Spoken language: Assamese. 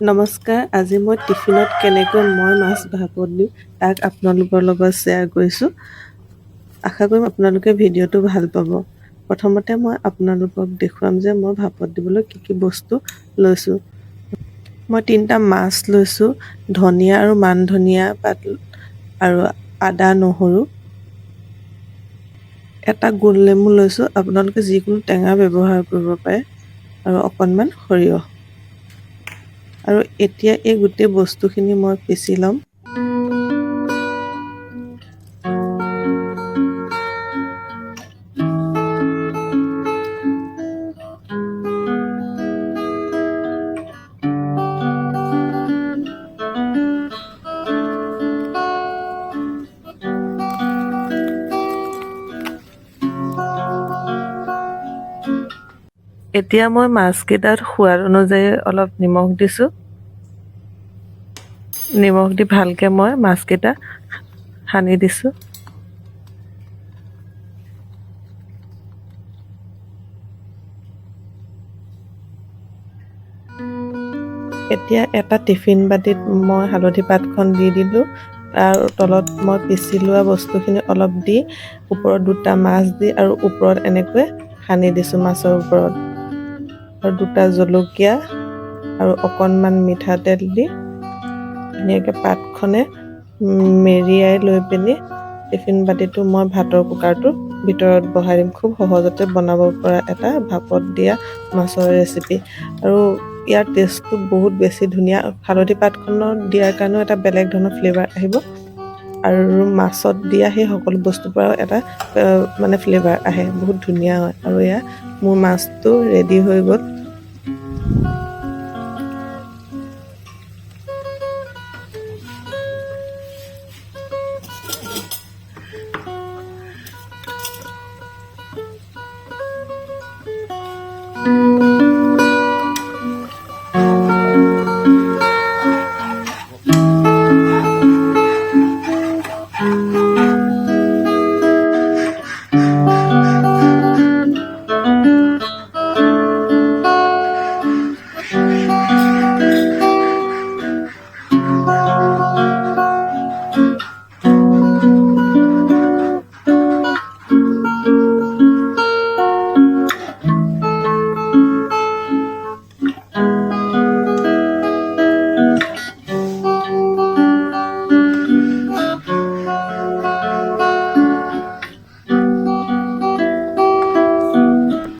নমস্কাৰ আজি মই টিফিনত কেনেকৈ মই মাছ ভাপত দিওঁ তাক আপোনালোকৰ লগত শ্বেয়াৰ কৰিছোঁ। আশা কৰিম আপোনালোকে ভিডিঅ'টো ভাল পাব। প্ৰথমতে মই আপোনালোকক দেখুৱাম যে মই ভাপত দিবলৈ কি কি বস্তু লৈছোঁ। মই তিনিটা মাছ লৈছোঁ ধনিয়া আৰু মান ধনিয়া পাত আৰু আদা নহৰু। এটা গোল নেমু লৈছোঁ আপোনালোকে যিকোনো টেঙা ব্যৱহাৰ কৰিব পাৰে আৰু অকণমান সৰিয়হ। আৰু এতিয়া এই গোটেই বস্তুখিনি মই পিচি ল'ম। এতিয়া মই মাছকেইটাত সোৱাদ অনুযায়ী অলপ নিমখ দিছোঁ। নিমখ দি ভালকৈ মই মাছকেইটা সানি দিছোঁ। এতিয়া এটা টিফিন বাতিত মই হালধি পাতখন দি দিলোঁ। আৰু তলত মই পিচি লোৱা বস্তুখিনি অলপ দি ওপৰত দুটা মাছ দি আৰু ওপৰত এনেকৈ সানি দিছোঁ মাছৰ ওপৰত। আৰু দুটা জলকীয়া আৰু অকণমান মিঠাতেল দি ধুনীয়াকৈ পাতখনে মেৰিয়াই লৈ পিনি টিফিন বাতিটো মই ভাতৰ কুকাৰটোৰ ভিতৰত বহাই দিম। খুব সহজতে বনাব পৰা এটা ভাপত দিয়া মাছৰ ৰেচিপি আৰু ইয়াৰ টেষ্টটো বহুত বেছি ধুনীয়া। হালধি পাতখনত দিয়াৰ কাৰণেও এটা বেলেগ ধৰণৰ ফ্লেভাৰ আহিব। আৰু মাছত দিয়া সেই সকলো বস্তুৰ পৰাও এটা মানে ফ্লেভাৰ আহে। বহুত ধুনীয়া হয়। আৰু এয়া মোৰ মাছটো ৰেডি হৈ গ'ল।